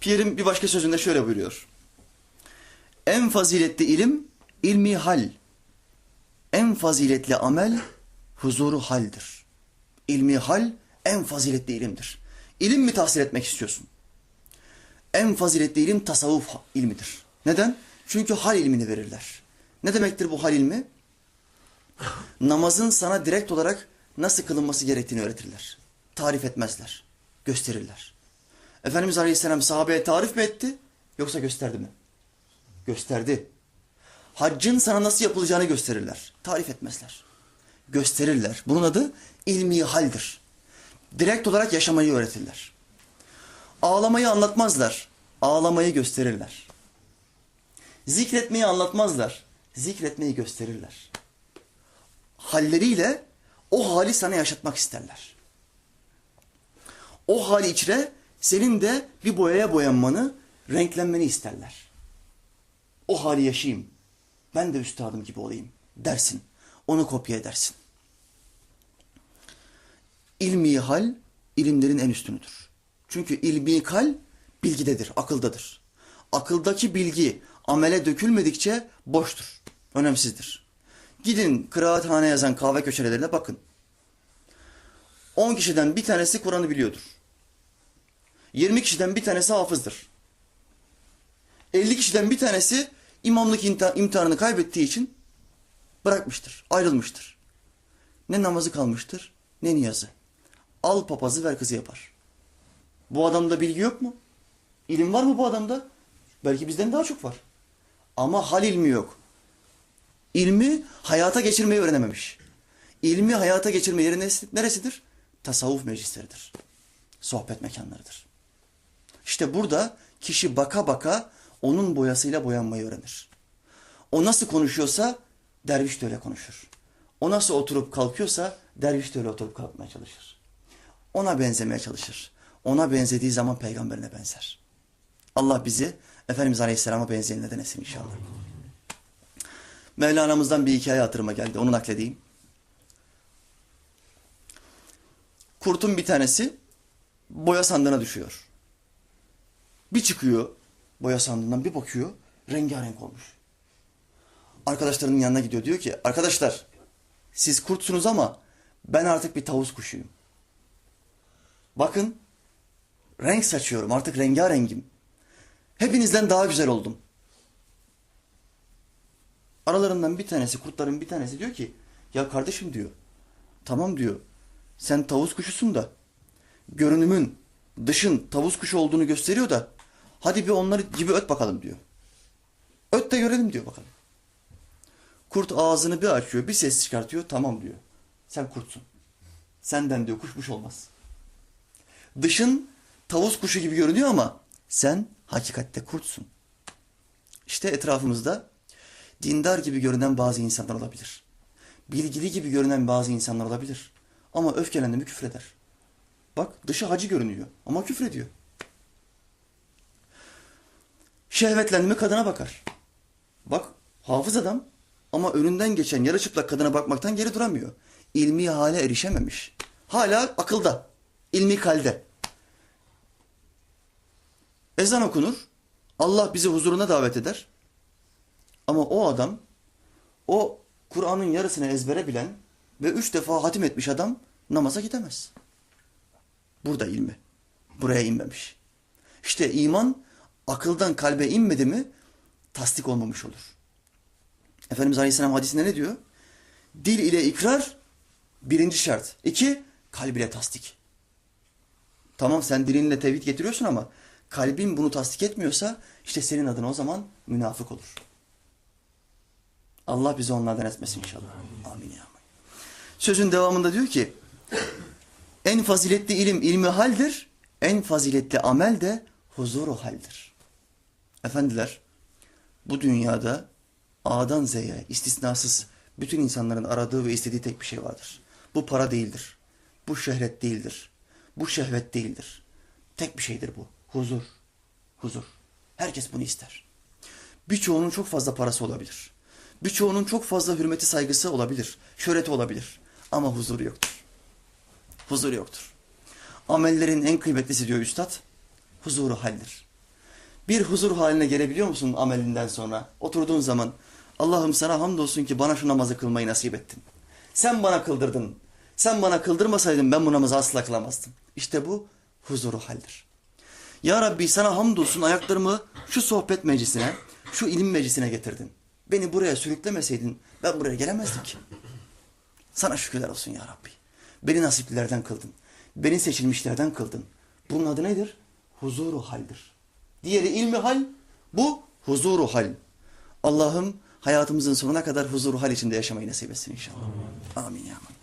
Pierre'in bir başka sözünde şöyle buyuruyor. En faziletli ilim, ilmi hal. En faziletli amel, huzuru haldir. İlmi hal, en faziletli ilimdir. İlim mi tahsil etmek istiyorsun? En faziletli ilim tasavvuf ilmidir. Neden? Çünkü hal ilmini verirler. Ne demektir bu hal ilmi? Namazın sana direkt olarak nasıl kılınması gerektiğini öğretirler. Tarif etmezler. Gösterirler. Efendimiz Aleyhisselam sahabeye tarif mi etti? Yoksa gösterdi mi? Gösterdi. Haccın sana nasıl yapılacağını gösterirler. Tarif etmezler. Gösterirler. Bunun adı ilmi haldir. Direkt olarak yaşamayı öğretirler. Ağlamayı anlatmazlar. Ağlamayı gösterirler. Zikretmeyi anlatmazlar. Zikretmeyi gösterirler. Halleriyle o hali sana yaşatmak isterler. O hali içre senin de bir boyaya boyanmanı, renklenmeni isterler. O hali yaşayayım. Ben de üstadım gibi olayım dersin. Onu kopya edersin. İlmi hal ilimlerin en üstünüdür. Çünkü ilmi kal bilgidedir, akıldadır. Akıldaki bilgi amele dökülmedikçe boştur, önemsizdir. Gidin kıraathane yazan kahve köşelerine bakın. 10 kişiden bir tanesi Kur'an'ı biliyordur. 20 kişiden bir tanesi hafızdır. 50 kişiden bir tanesi imamlık imtihanını kaybettiği için bırakmıştır, ayrılmıştır. Ne namazı kalmıştır, ne niyazı. Al papazı ver kızı yapar. Bu adamda bilgi yok mu? İlim var mı bu adamda? Belki bizden daha çok var. Ama hal ilmi yok. İlmi hayata geçirmeyi öğrenememiş. İlmi hayata geçirme yeri neresi- neresidir? Tasavvuf meclisleridir. Sohbet mekanlarıdır. İşte burada kişi baka baka onun boyasıyla boyanmayı öğrenir. O nasıl konuşuyorsa derviş de öyle konuşur. O nasıl oturup kalkıyorsa derviş de öyle oturup kalkmaya çalışır. Ona benzemeye çalışır. Ona benzediği zaman peygamberine benzer. Allah bizi Efendimiz Aleyhisselam'a benzeyenlerden etsin inşallah. Mevlana'mızdan bir hikaye hatırıma geldi. Onu nakledeyim. Kurtun bir tanesi boya sandığına düşüyor. Bir çıkıyor boya sandığından bir bakıyor rengarenk olmuş. Arkadaşlarının yanına gidiyor diyor ki arkadaşlar siz kurtsunuz ama ben artık bir tavus kuşuyum. Bakın renk saçıyorum artık rengarengim. Hepinizden daha güzel oldum. Aralarından bir tanesi kurtların bir tanesi diyor ki ya kardeşim diyor tamam diyor sen tavus kuşusun da görünümün dışın tavus kuşu olduğunu gösteriyor da hadi bir onları gibi öt bakalım diyor. Öt de görelim diyor bakalım. Kurt ağzını bir açıyor bir ses çıkartıyor tamam diyor. Sen kurtsun. Senden diyor kuşmuş olmaz. Dışın tavus kuşu gibi görünüyor ama sen hakikatte kurtsun. İşte etrafımızda dindar gibi görünen bazı insanlar olabilir. Bilgili gibi görünen bazı insanlar olabilir. Ama öfkelendi mi küfreder. Bak dışı hacı görünüyor ama küfrediyor. Şehvetlendi mi kadına bakar. Bak hafız adam ama önünden geçen yarı çıplak kadına bakmaktan geri duramıyor. İlmi hale erişememiş. Hala akılda, ilmi kalde. Ezan okunur. Allah bizi huzuruna davet eder. Ama o adam, o Kur'an'ın yarısını ezbere bilen ve üç defa hatim etmiş adam namaza gidemez. Burada ilmi. Buraya inmemiş. İşte iman akıldan kalbe inmedi mi tasdik olmamış olur. Efendimiz Aleyhisselam hadisinde ne diyor? Dil ile ikrar birinci şart. İki, kalb ile tasdik. Tamam sen dilinle tevhid getiriyorsun ama kalbin bunu tasdik etmiyorsa işte senin adına o zaman münafık olur. Allah bizi onlardan etmesin inşallah. Amin ya. Sözün devamında diyor ki en faziletli ilim ilmi haldir. En faziletli amel de huzuru haldir. Efendiler bu dünyada A'dan Z'ye istisnasız bütün insanların aradığı ve istediği tek bir şey vardır. Bu para değildir. Bu şöhret değildir. Bu şehvet değildir. Tek bir şeydir bu. Huzur. Huzur. Herkes bunu ister. Birçoğunun çok fazla parası olabilir. Birçoğunun çok fazla hürmeti saygısı olabilir. Şöhreti olabilir. Ama huzuru yoktur. Huzur yoktur. Amellerin en kıymetlisi diyor üstad, huzuru haldir. Bir huzur haline gelebiliyor musun amelinden sonra? Oturduğun zaman Allah'ım sana hamdolsun ki bana şu namazı kılmayı nasip ettin. Sen bana kıldırdın. Sen bana kıldırmasaydın ben bu namazı asla kılamazdım. İşte bu huzuru haldir. Ya Rabbi sana hamdolsun ayaklarımı şu sohbet meclisine, şu ilim meclisine getirdin. Beni buraya sürüklemeseydin ben buraya gelemezdim ki. Sana şükürler olsun ya Rabbi. Beni nasiplilerden kıldın. Beni seçilmişlerden kıldın. Bunun adı nedir? Huzuru haldir. Diğeri ilmi hal, bu huzuru hal. Allah'ım hayatımızın sonuna kadar huzuru hal içinde yaşamayı nasip etsin inşallah. Amin ya Rabbi.